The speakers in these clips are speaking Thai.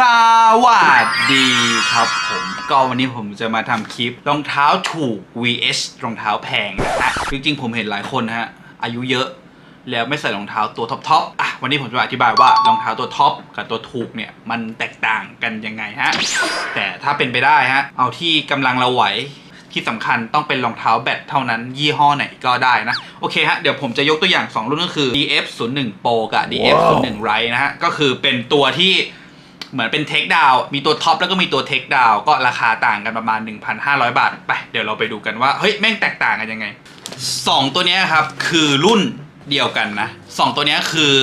สวัสดีครับผมก็วันนี้ผมจะมาทำคลิปรองเท้าถูก vs รองเท้าแพงนะฮะจริงๆ ผมเห็นหลายคนนะฮะอายุเยอะแล้วไม่ใส่รองเท้าตัวท็อปท็อปอะวันนี้ผมจะอธิบายว่ารองเท้าตัวท็อปกับตัวถูกเนี่ยมันแตกต่างกันยังไงฮะแต่ถ้าเป็นไปได้ฮะเอาที่กำลังเราไหวที่สำคัญต้องเป็นรองเท้าแบตเท่านั้น ยี่ห้อไหนก็ได้นะ โอเคฮะ เดี๋ยวผมจะยกตัวอย่าง 2 รุ่นก็คือ DF 0 1 Pro กับ DF 0 1 Right นะฮะ ก็คือเป็นตัวที่ เหมือนเป็นเทคดาวมีตัวท็อปแล้วก็มีตัวเทคดาวก็ราคาต่างกันประมาณ 1,500 บาท ไป เดี๋ยวเราไปดูกันว่า เฮ้ย แม่งแตกต่างกันยังไง 2 ตัวนี้ครับ คือรุ่นเดียวกันนะ 2 ตัวนี้คือ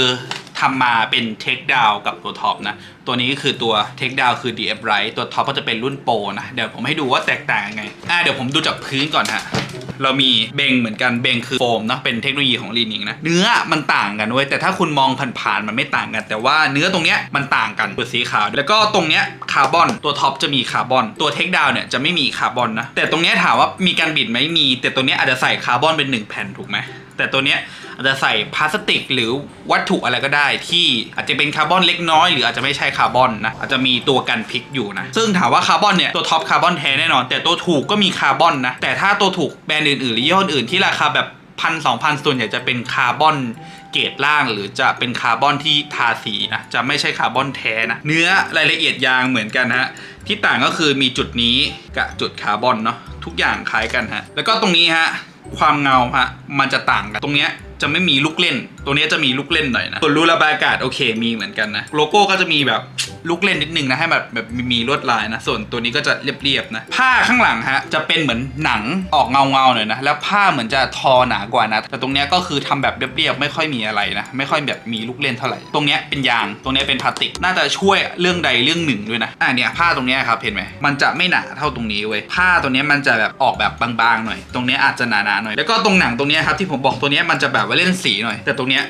ทำมาเป็นเทคดาวกับตัวท็อปนะ ตัวนี้ก็คือตัวเทคดาวคือ DF Right ตัวท็อปก็จะเป็นรุ่นโปรนะ เดี๋ยวผมให้ดูว่าแตกต่างยังไง อะเดี๋ยวผมดูจากพื้นก่อนฮะ เรามีเบงเหมือนกัน เบงคือโฟมเนาะเป็นเทคโนโลยีของลีนิงนะ เนื้อมันต่างกันเว้ย แต่ถ้าคุณมองผ่านๆมันไม่ต่างกัน แต่ว่าเนื้อตรงเนี้ยมันต่างกันตัวสีขาว แล้วก็ตรงเนี้ยคาร์บอน ตัวท็อปจะมีคาร์บอน ตัวเทคดาวเนี่ยจะไม่มีคาร์บอนนะ แต่ตรงเนี้ยถามว่ามีการบิดไหมมี แต่ตัวเนี้ยอาจจะใส่คาร์บอนเป็นหนึ่งแผ่นถูกไหมแต่ตัวเนี้ยอาจจะใส่พลาสติกหรือวัตถุอะไรก็ได้ ที่อาจจะเป็นคาร์บอนเล็กน้อยหรืออาจจะไม่ใช่คาร์บอนนะอาจจะมีตัวกันพิกอยู่นะ ซึ่งถามว่าคาร์บอนเนี่ยตัวท็อปคาร์บอนแท้แน่นอน แต่ตัวถูกก็มีคาร์บอนนะ แต่ถ้าตัวถูกแบรนด์อื่นๆหรือยี่ห้ออื่นที่ราคาแบบพันสองพันส่วนใหญ่จะเป็นคาร์บอนเกรดล่าง หรือจะเป็นคาร์บอนที่ทาสีนะจะไม่ใช่คาร์บอนแท้นะเนื้อรายละเอียดยางเหมือนกันฮะที่ต่างก็คือมีจุดนี้กับจุดคาร์บอนเนาะทุกอย่างคล้ายกันฮะแล้วก็ตรงนี้ฮะความเงาฮะมันจะต่างกันตรงเนี้ย จะไม่มีลูกเล่น ตัวเนี้ยจะมีลูกเล่นหน่อยนะส่วนรูระบายอากาศโอเคมีเหมือนกันนะ โลโก้ก็จะมีแบบ ลูกเล่นนิดนึงนะให้แบบแบบมีลวดลายนะ ส่วนตัวนี้ก็จะเรียบๆนะ ผ้าข้างหลังฮะจะเป็นเหมือนหนังออกเงาๆหน่อยนะ แล้วผ้าเหมือนจะทอหนากว่านะ แต่ตรงเนี้ยก็คือทำแบบเรียบๆไม่ค่อยมีอะไรนะ ไม่ค่อยแบบมีลูกเล่นเท่าไหร่ ตรงเนี้ยเป็นยาง ตรงเนี้ยเป็นพลาสติก น่าจะช่วยเรื่องใดเรื่องหนึ่งด้วยนะ อะเนี่ยผ้าตรงเนี้ยครับเห็นไหมมันจะไม่หนาเท่าตรงนี้เว้ย ผ้าตรงเนี้ยมันจะแบบออกแบบบางๆหน่อย ตรงเนี้ยอาจจะหนาๆหน่อย แล้วก็ตรงหนังตรงเนี้ยครับที่ผมบอกตัวเนี้ยมันจะแบบว่าเล่นสีหน่อย แต่ตรงเนี้ย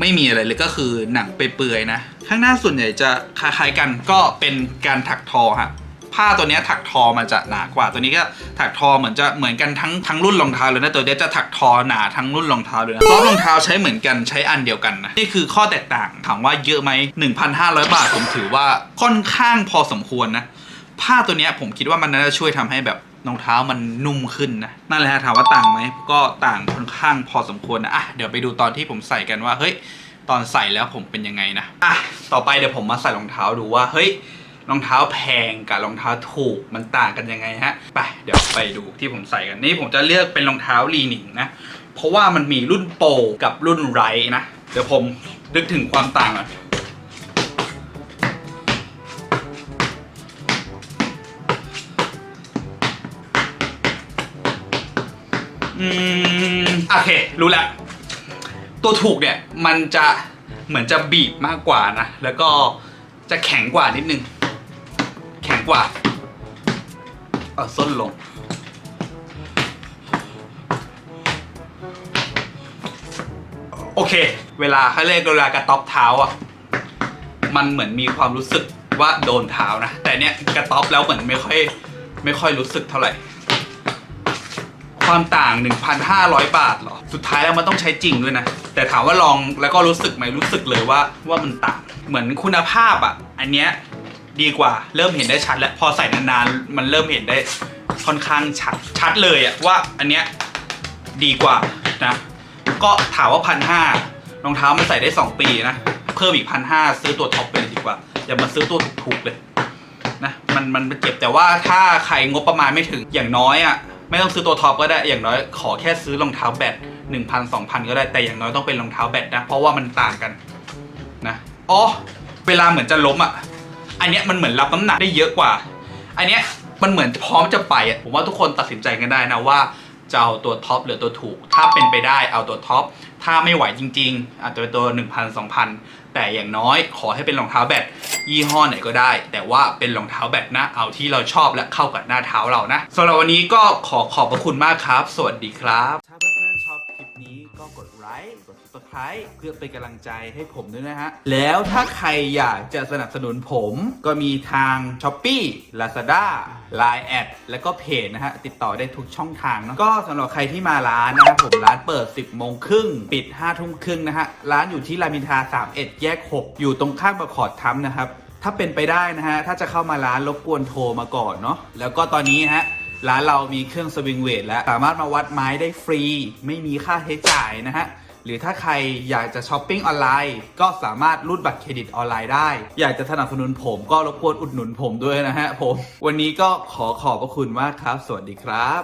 ไม่มีอะไรเลยก็คือหนังเปื่อยๆนะ ข้างหน้าส่วนใหญ่จะคล้ายๆกันก็เป็นการถักทอฮะผ้าตัวนี้ถักทอมันจะหนากว่า ตัวนี้ก็ถักทอเหมือนจะเหมือนกันทั้งทั้งรุ่นรองเท้าเลยนะตัวเนี้ยจะถักทอหนาทั้งรุ่นรองเท้าเลยนะซอฟรองเท้าใช้เหมือนกันใช้อันเดียวกันนะนี่คือข้อแตกต่างถามว่าเยอะไหม1,500 บาทผมถือว่าค่อนข้างพอสมควรนะผ้าตัวนี้ผมคิดว่ามันน่าจะช่วยทำให้แบบ รองเท้ามันนุ่มขึ้นนะนั่นแหละถามว่าต่างไหมก็ต่างค่อนข้างพอสมควรนะอะเดี๋ยวไปดูตอนที่ผมใส่กันว่าเฮ้ยตอนใส่แล้วผมเป็นยังไงนะอะต่อไปเดี๋ยวผมมาใส่รองเท้าดูว่าเฮ้ยรองเท้าแพงกับรองเท้าถูกมันต่างกันยังไงฮะไปเดี๋ยวไปดูที่ผมใส่กันนี่ผมจะเลือกเป็นรองเท้าลีนิงนะเพราะว่ามันมีรุ่นโปรกับรุ่นไรนะเดี๋ยวผมนึกถึงความต่างก่อน อืมโอเค รู้แล้ว ตัวถูกเนี่ยมันจะเหมือนจะบีบมากกว่านะ แล้วก็จะแข็งกว่านิดนึง แข็งกว่า เอาส้นลง โอเค เวลาเขาเรียกเวลากระต๊อบเท้าอะ มันเหมือนมีความรู้สึกว่าโดนเท้านะ แต่เนี้ยกระต๊อบแล้วเหมือนไม่ค่อย ไม่ค่อยรู้สึกเท่าไหร่ ความต่าง 1,500 บาทเหรอ สุดท้ายแล้วมันต้องใช้จริงด้วยนะ แต่ถามว่าลองแล้วก็รู้สึกไหมรู้สึกเลยว่าว่ามันต่าง เหมือนคุณภาพอะ อันเนี้ยดีกว่าเริ่มเห็นได้ชัดแล้วพอใส่นานๆมันเริ่มเห็นได้ค่อนข้างชัดชัดเลยอะว่าอันเนี้ยดีกว่านะก็ถามว่าพันห้ารองเท้ามันใส่ได้ 2 ปีนะ เพิ่มอีกพันห้าซื้อตัวท็อปไปเลยดีกว่า อย่ามาซื้อตัวถูกๆเลยนะมันมันเจ็บแต่ว่าถ้าใครงบประมาณไม่ถึงอย่างน้อยอะ ไม่ต้องซื้อตัวท็อปก็ได้อย่างน้อยขอแค่ซื้อรองเท้าแบตหนึ่งพันสองพันก็ได้แต่อย่างน้อยต้องเป็นรองเท้าแบตนะ เพราะว่ามันต่างกันนะอ๋อเวลาเหมือนจะล้มอะ อันเนี้ยมันเหมือนรับน้ำหนักได้เยอะกว่า อันเนี้ยมันเหมือนพร้อมจะไปอะผมว่าทุกคนตัดสินใจกันได้นะว่า จะเอาตัวท็อปหรือตัวถูก ถ้าเป็นไปได้เอาตัวท็อป ถ้าไม่ไหวจริง ๆ อาจจะเป็นตัว 1,000 2,000 แต่อย่างน้อยขอให้เป็นรองเท้าแบตยี่ห้อไหนก็ได้ แต่ว่าเป็นรองเท้าแบตนะเอาที่เราชอบและเข้ากับหน้าเท้าเรานะสำหรับวันนี้ก็ขอขอบพระคุณมากครับ สวัสดีครับถ้าเพื่อนๆชอบ subscribe เพื่อเป็นกำลังใจให้ผมด้วยนะฮะ แล้วถ้าใครอยากจะสนับสนุนผมก็มีทาง s h อ p e e Lazada Line แอดแล้วก็เพจนะฮะ ติดต่อได้ทุกช่องทางเนอะก็สำหรับใครที่มาร้านนะครับผมร้านเปิด 10โมงครึ่งปิด5ทุ่มครึ่งนะฮะ ร้านอยู่ที่รามอินทรา31 แยก 6 อยู่ตรงข้างประคอร์ดทัมนะครับถ้าเป็นไปได้นะฮะ ถ้าจะเข้ามาร้านรบกวนโทรมาก่อนเนาะ แล้วก็ตอนนี้ฮะ ร้านเรามีเครื่องสวิงเวทแล้ว สามารถมาวัดไม้ได้ฟรี ไม่มีค่าใช้จ่ายนะฮะ หรือถ้าใครอยากจะช้อปปิ้งออนไลน์ ก็สามารถรูดบัตรเครดิตออนไลน์ได้ อยากจะสนับสนุนผมก็รบกวนอุดหนุนผมด้วยนะฮะผม วันนี้ก็ขอขอบพระคุณมากครับ สวัสดีครับ